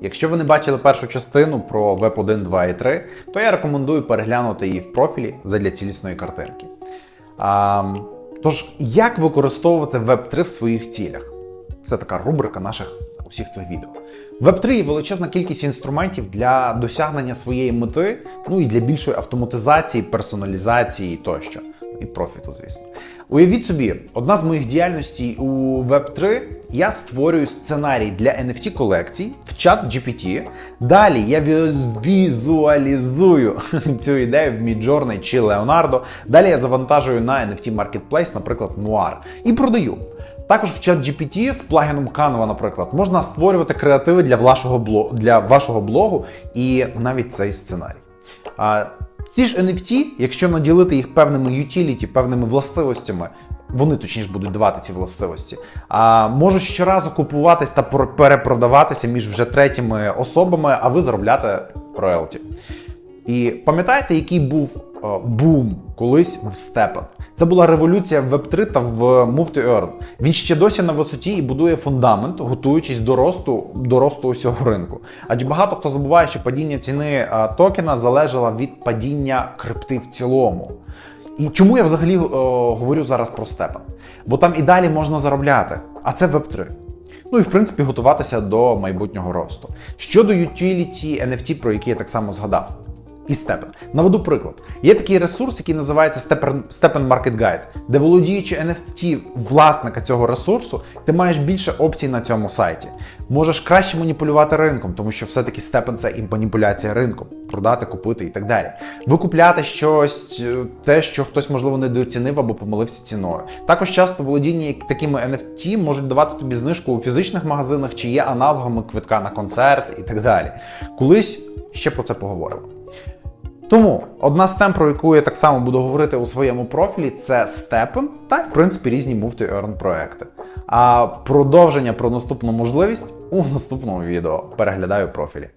Якщо ви не бачили першу частину про Web 1, 2 і 3, то я рекомендую переглянути її в профілі задля цілісної картинки. А, тож, як використовувати Web 3 в своїх цілях? Це така рубрика наших усіх цих відео. Web 3 є величезна кількість інструментів для досягнення своєї мети, ну і для більшої автоматизації, персоналізації тощо. І профіту, звісно. Уявіть собі, одна з моїх діяльностей у Web3 я створюю сценарій для NFT колекцій в чат GPT. Далі я візуалізую цю ідею в Midjourney чи Leonardo. Далі я завантажую на NFT Marketplace, наприклад, Noir, і продаю. Також в чат GPT з плагіном Canva, наприклад, можна створювати креативи для вашого блогу, для вашого блогу і навіть цей сценарій. Ці ж NFT, якщо наділити їх певними utility, певними властивостями, вони точніше будуть давати ці властивості, а можуть щоразу купуватись та перепродаватися між вже третіми особами, а ви заробляти роялті. І пам'ятаєте, який був е, бум колись в Степан? Це була революція в Web3 та в Move to Earn. Він ще досі на висоті і будує фундамент, готуючись до росту, до росту усього ринку. Адже багато хто забуває, що падіння ціни е, токена залежало від падіння крипти в цілому. І чому я взагалі е, говорю зараз про Степан? Бо там і далі можна заробляти, а це Web3. Ну і в принципі готуватися до майбутнього росту. Щодо utility NFT, про які я так само згадав. І Степен. Наведу приклад. Є такий ресурс, який називається Степен Market Guide, де володіючи NFT власника цього ресурсу, ти маєш більше опцій на цьому сайті. Можеш краще маніпулювати ринком, тому що все-таки Степен це і маніпуляція ринком, продати, купити і так далі. Викупляти щось, е, те, що хтось можливо недооцінив або помилився ціною. Також часто володіння такими NFT можуть давати тобі знижку у фізичних магазинах, чи є аналогами квитка на концерт і так далі. Колись ще про це поговоримо. Тому одна з тем, про яку я так само буду говорити у своєму профілі, це степен та, в принципі, різні to Earn проекти. А продовження про наступну можливість у наступному відео. Переглядаю профілі.